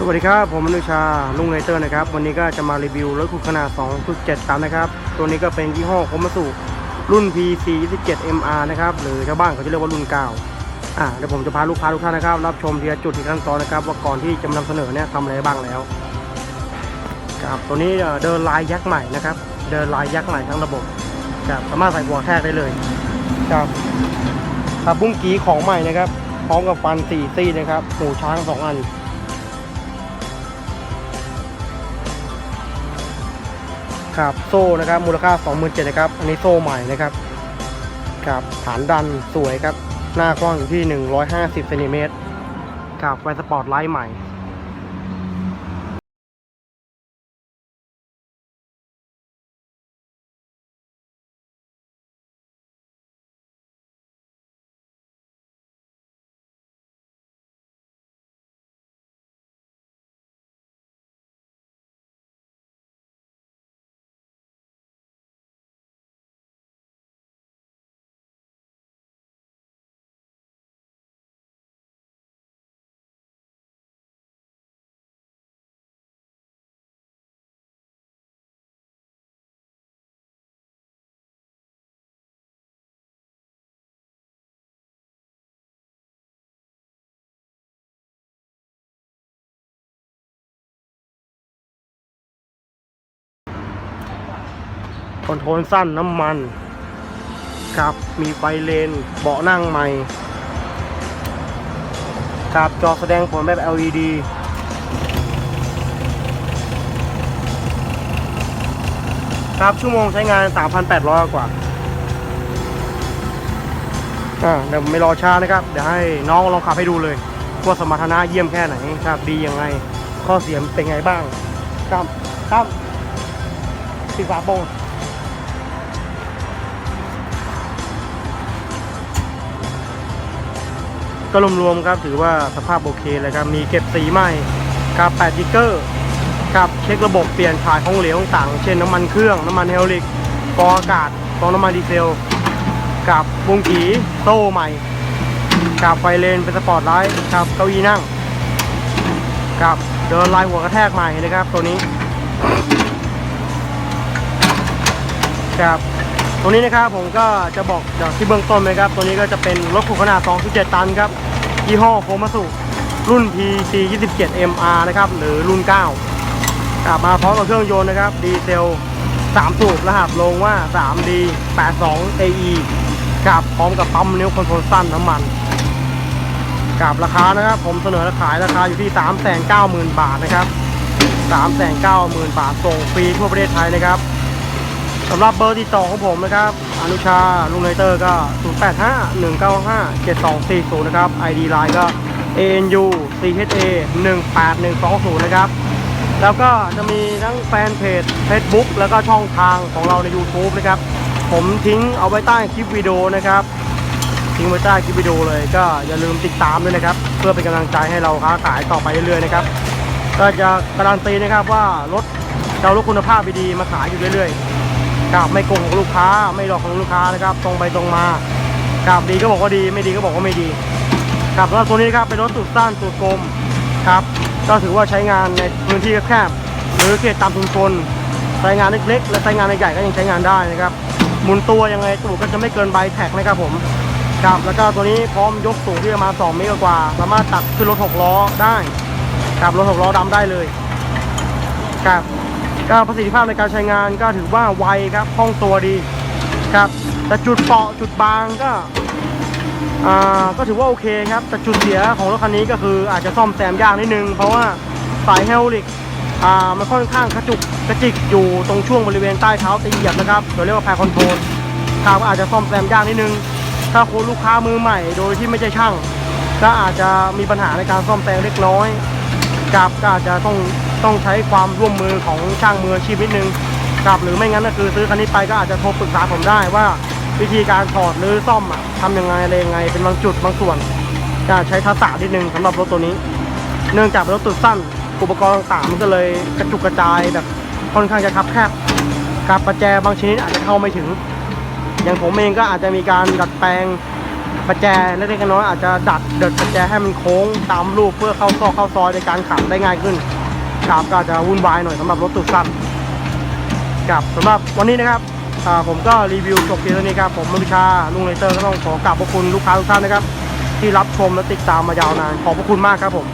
สวัสดีครับ ผมอนุชาลุงไนเตอร์นะครับ วันนี้ก็จะมารีวิวรถขุดขนาด2.7ตันนะครับ ตัวนี้ก็เป็นยี่ห้อโคมัสุรุ่น PC 27 MR นะครับ หรือชาวบ้านเขาจะเรียกว่ารุ่น9อ่าเดี๋ยวผมจะพาลูกค้าทุกท่านนะครับ รับชมทีละจุดทีละขั้นตอนนะครับ ว่าก่อนที่จะมานำเสนอเนี่ยทำอะไรบ้างแล้วครับตัวนี้เดินลายยักษ์ใหม่นะครับ เดินลายยักษ์ใหม่ทั้งระบบครับสามารถใส่หัวแทกได้เลยครับครับบุ้งกีของใหม่นะครับ พร้อมกับฟันสี่ซี่นะครับ หูช้างสองอัน ครับโซ่นะครับมูลค่า 27,000นะครับอันนี้โซ่ใหม่นะครับครับฐานดันสวยครับ หน้ากว้างอยู่ที่ 150เซนติเมตรครับไฟสปอร์ตไลท์ใหม่ คอนโทรลสั้นน้ำมันครับมีไฟเลน เบาะนั่งใหม่ครับจอแสดงผลแบบ LED ครับชั่วโมงใช้งาน 3,800 กว่า อ่าเดี๋ยวไม่รอช้านะครับ เดี๋ยวให้น้องลองขับให้ดูเลยว่าสมรรถนะเยี่ยมแค่ไหนครับ ดียังไง ข้อเสียเป็นไงบ้าง ครับ ครับปิดฝาโปรง ก็รวมๆครับถือว่าสภาพโอเคเลยครับ มีเก็บสีใหม่กับ8จิกเกอร์กับเช็คระบบเปลี่ยนถ่ายของเหลวต่างเช่นน้ำมันเครื่อง น้ำมันเฮลิกกรองอากาศกองน้ำมันดีเซล กับวงกีโซ่ใหม่กับไฟเลนเป็นสปอร์ตไลท์กับเก้าอี้นั่งกับเดินลายหัวกระแทกใหม่นะครับตัวนี้ครับ ตัวนี้นะครับผมก็จะบอกจากที่เบื้องต้นเลยครับ ตัวนี้ก็จะเป็นรถขุดขนาด 2.7 ตันครับยี่ห้อโคมาสุรุ่น PC 27 MR นะครับหรือรุ่น 9กลับมาพร้อมกับเครื่องยนต์นะครับดีเซล 3 สูบรหัสลงว่า 3D 82 AE กับพร้อมกับปั๊มนิ้วคอนโทรลสั้นน้ำมันกับราคานะครับ ผมเสนอราขายราคาอยู่ที่ 390,000 บาทนะครับ 390,000 บาทส่งฟรีทั่วประเทศไทยนะครับ สำหรับเบอร์ติดต่อของผมนะครับอนุชาลุงไนเตอร์ก็ 085 195 7240 นะครับ ID Line ก็ ANU CHA 18120 นะครับ แล้วก็จะมีทั้งแฟนเพจ Facebook แล้วก็ช่องทางของเราใน YouTube นะครับ ผมทิ้งเอาไว้ใต้คลิปวิดีโอนะครับ ทิ้งไว้ใต้คลิปวิดีโอเลยก็อย่าลืมติดตามด้วยนะครับ เพื่อเป็นกำลังใจให้เราค้าขายต่อไปเรื่อยๆนะครับก็จะการันตีนะครับว่ารถเรารถคุณภาพดีๆมาขายอยู่เรื่อยๆ ครับไม่โกงของลูกค้า ไม่หลอกของลูกค้านะครับ ตรงไปตรงมาครับดีก็บอกว่าดี ไม่ดีก็บอกว่าไม่ดีครับแล้วตัวนี้นะครับเป็นรถสุดสั้นสุดกลมครับ ก็ถือว่าใช้งานในพื้นที่แคบหรือเขตตามชุมชนใช้งานเล็กๆ และใช้งานใหญ่ก็ยังใช้งานได้นะครับหมุนตัวยังไงตูดก็จะไม่เกินใบแท็กนะครับผมครับแล้วก็ตัวนี้พร้อมยกสูงที่ประมาณ2เมตรกว่า สามารถตักขึ้นรถหกล้อได้ครับรถหกล้อดำได้เลยครับ ก็ประสิทธิภาพในการใช้งานก็ถือว่าไวครับคล่องตัวดีครับ แต่จุดเปาะจุดบางก็อ่าก็ถือว่าโอเคครับ แต่จุดเสียของรถคันนี้ก็คืออาจจะซ่อมแซมยากนิดนึง เพราะว่าสายเฮลลิกอ่ามันค่อนข้างกระจุกกระจิกอยู่ตรงช่วงบริเวณใต้เท้าตีเหยียบนะครับเราเรียกว่าแพรคอนโทรลครับก็อาจจะซ่อมแซมยากนิดนึง ถ้าคนลูกค้ามือใหม่โดยที่ไม่ใช่ช่าง ก็อาจจะมีปัญหาในการซ่อมแซมเล็กน้อยกับก็อาจจะต้อง ต้องใช้ความร่วมมือของช่างมืออาชีพนิดนึงกับหรือไม่งั้นก็คือซื้อคันนี้ไปก็อาจจะโทรปรึกษาผมได้ว่า วิธีการถอดหรือซ่อมอะทำยังไงอะไรยังไง เป็นบางจุดบางส่วนก็ใช้ทักษะนิดนึงสำหรับรถตัวนี้ เนื่องจากเป็นรถตุดสั้น อุปกรณ์ต่างๆมันก็เลยกระจุกกระจายแบบค่อนข้างจะคับแคบกับประแจบางชนิดอาจจะเข้าไม่ถึง อย่างผมเองก็อาจจะมีการดัดแปลงประแจเล็กๆน้อยๆอาจจะดัดเดิดประแจให้มันโค้งตามรูปเพื่อเข้าซอกเข้าซอยในการขับได้ง่ายขึ้น ครับก็จะวุ่นวายหน่อยสำหรับรถตุกสั้นครับสำหรับวันนี้นะครับผมก็รีวิวจบเพียงเท่านี้ครับผมมวิชาลุงเลเตอร์ก็ต้องขอกราบขอบพระคุณลูกค้าทุกท่านนะครับ ที่รับชมและติดตามมายาวนานขอบพระคุณมากครับผม